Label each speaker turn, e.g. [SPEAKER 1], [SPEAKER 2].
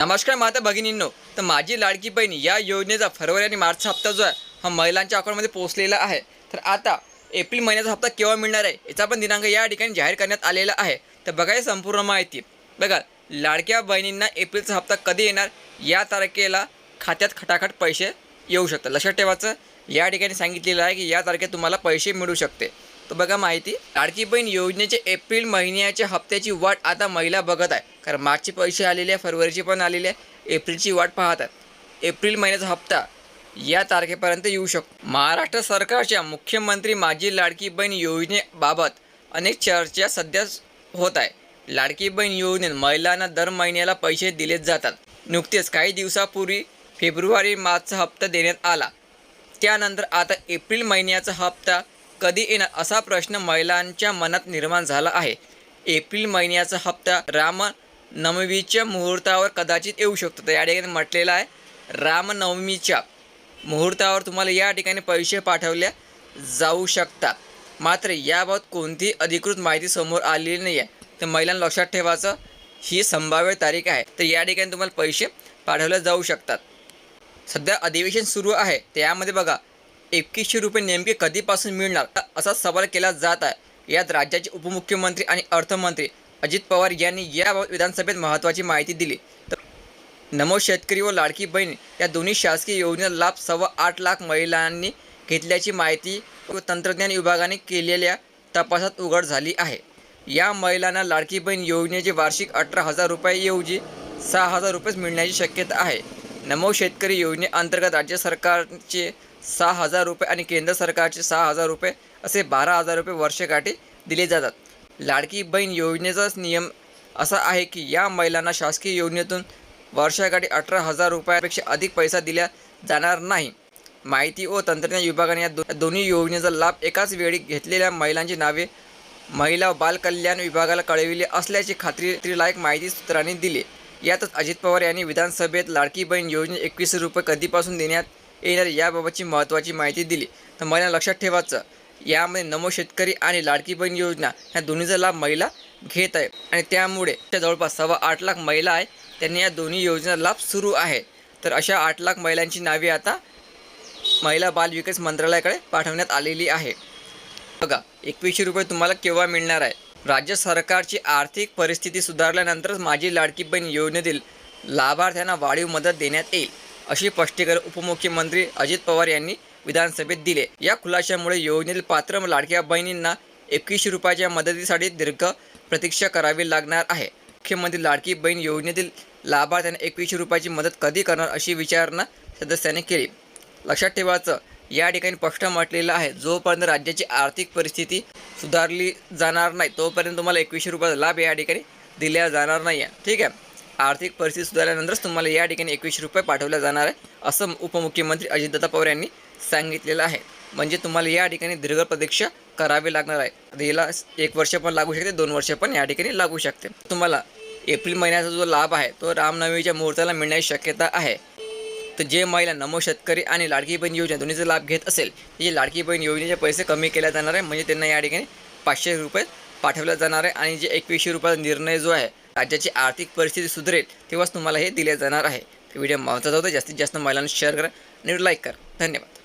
[SPEAKER 1] नमस्कार माता भगिनींनो. तर माझी लाडकी बहीण या योजनेचा फरवरी आणि मार्चचा हप्ता जो आहे हा महिलांच्या अकाउंटमध्ये पोहोचलेला आहे. तर आता एप्रिल महिन्याचा हप्ता केव्हा मिळणार आहे याचा पण दिनांक या ठिकाणी जाहीर करण्यात आलेला आहे. तर बघा ही संपूर्ण माहिती. बघा लाडक्या बहिणींना एप्रिलचा हप्ता कधी येणार या तारखेला खात्यात खटाखट पैसे येऊ शकतात. लक्षात ठेवायचं या ठिकाणी सांगितलेलं आहे की या तारखेत तुम्हाला पैसे मिळू शकते. तर बघा माहिती लाडकी बहीण योजनेचे एप्रिल महिन्याच्या हप्त्याची वाट आता महिला बघत आहे. कारण मार्चचे पैसे आलेले आहे फरवरीचे पण आलेले आहे एप्रिलची वाट पाहत एप्रिल महिन्याचा हप्ता या तारखेपर्यंत येऊ शकतो. महाराष्ट्र सरकारच्या मुख्यमंत्री माझी लाडकी बहीण योजनेबाबत अनेक चर्चा सध्या होत आहे. लाडकी बहीण योजनेत महिलांना दर महिन्याला पैसे दिलेच जातात. नुकतेच काही दिवसापूर्वी फेब्रुवारी मार्चचा हप्ता देण्यात आला. त्यानंतर आता एप्रिल महिन्याचा हप्ता कधी येणार असा प्रश्न महिलांच्या मनात निर्माण झाला आहे. एप्रिल महिन्याचा हप्ता रामनवमीच्या मुहूर्तावर कदाचित येऊ शकतो. तर या ठिकाणी म्हटलेलं आहे रामनवमीच्या मुहूर्तावर तुम्हाला या ठिकाणी पैसे पाठवल्या जाऊ शकतात. मात्र याबाबत कोणतीही अधिकृत माहिती समोर आलेली नाही आहे तर महिलांना लक्षात ठेवायचं ही संभाव्य तारीख आहे. तर या ठिकाणी तुम्हाला पैसे पाठवले जाऊ शकतात. सध्या अधिवेशन सुरू आहे. त्यामध्ये बघा एकवीसशे रुपये नेमके कधीपासून मिळणार? असा सवाल केला जात आहे. यात राज्याचे उपमुख्यमंत्री आणि अर्थमंत्री अजित पवार यांनी याबाबत विधानसभेत महत्त्वाची माहिती दिली. तर नमो शेतकरी व लाडकी बहीण या दोन्ही शासकीय योजनेचा लाभ सव्वा आठ लाख महिलांनी घेतल्याची माहिती व तंत्रज्ञान विभागाने केलेल्या तपासात उघड झाली आहे. या महिलांना लाडकी बहीण योजनेचे वार्षिक अठरा हजार रुपयाऐवजी सहा हजार रुपयेच मिळण्याची शक्यता आहे. नमो शेतकरी योजनेअंतर्गत राज्य सरकारचे सहा हजार रुपये आणि केंद्र सरकारचे सहा हजार रुपये असे बारा हजार रुपये वर्षकाठी दिले जातात. लाडकी बहीण योजनेचाच नियम असा आहे की या महिलांना शासकीय योजनेतून वर्षाकाठी अठरा हजार रुपयापेक्षा अधिक पैसा दिला जाणार नाही. माहिती व तंत्रज्ञान विभागाने या दो दोन्ही योजनेचा लाभ एकाच वेळी घेतलेल्या महिलांची नावे महिला बालकल्याण विभागाला कळविले असल्याची खात्री लायक माहिती सूत्रांनी दिली. यातच अजित पवार यांनी विधानसभेत लाडकी बहीण योजना एकवीस रुपये कधीपासून देण्यात येणार याबाबतची महत्त्वाची माहिती दिली. तर महिला लक्षात ठेवायचं यामध्ये नमो शेतकरी आणि लाडकी बहीण योजना ह्या दोन्हीचा लाभ महिला घेत आहे. आणि त्यामुळे त्या जवळपास सव्वा आठ लाख महिला आहे. त्यांनी या दोन्ही योजनेचा लाभ सुरू आहे. तर अशा आठ लाख महिलांची नावे आता महिला बाल विकास मंत्रालयाकडे पाठवण्यात आलेली आहे. बघा एकवीसशे रुपये तुम्हाला केव्हा मिळणार आहे? राज्य सरकारची आर्थिक परिस्थिती सुधारल्यानंतरच माझी लाडकी बहीण योजनेतील लाभार्थ्यांना वाढीव मदत देण्यात येईल अशी स्पष्टीकरण उपमुख्यमंत्री अजित पवार यांनी विधानसभेत दिले. या खुलाशामुळे योजनेतील पात्र लाडक्या बहिणींना एकवीसशे रुपयाच्या मदतीसाठी दीर्घ प्रतीक्षा करावी लागणार आहे. मुख्यमंत्री लाडकी बहीण योजनेतील लाभार्थ्यांना एकवीसशे रुपयाची मदत कधी करणार अशी विचारणा सदस्यांनी केली. लक्षात ठेवायचं या ठिकाणी स्पष्ट म्हटलेलं आहे जोपर्यंत राज्याची आर्थिक परिस्थिती सुधारली जाणार नाही तोपर्यंत तुम्हाला एकवीसशे रुपयाचा लाभ या ठिकाणी दिल्या जाणार नाही आहे ठीक आहे? आर्थिक परिस्थिती सुधारल्यानंतरच तुम्हाला या ठिकाणी एकवीसशे रुपये पाठवले जाणार आहे असं उपमुख्यमंत्री अजितदादा पवार यांनी सांगितलेलं आहे. म्हणजे तुम्हाला या ठिकाणी दीर्घ प्रतीक्षा करावी लागणार आहे. याला एक वर्ष पण लागू शकते दोन वर्ष पण या ठिकाणी लागू शकते. तुम्हाला एप्रिल महिन्याचा जो लाभ आहे तो रामनवमीच्या मुहूर्ताला मिळण्याची शक्यता आहे. तर जे महिला नमो शेतकरी आणि लाडकी बहीण योजना दोन्हीचा लाभ घेत असेल जे लाडकी बहीण योजनेचे पैसे कमी केले जाणार आहे म्हणजे त्यांना या ठिकाणी पाचशे रुपये पाठवले जाणार आहे आणि जे एकवीसशे रुपयाचा निर्णय जो आहे राज्याची आर्थिक परिस्थिती सुधारेल तेव्हाच तुम्हाला हे दिले जाणार आहे. व्हिडिओ महत्त्वाचा होता जास्तीत जास्त महिलांना शेअर करा आणि लाईक करा. धन्यवाद.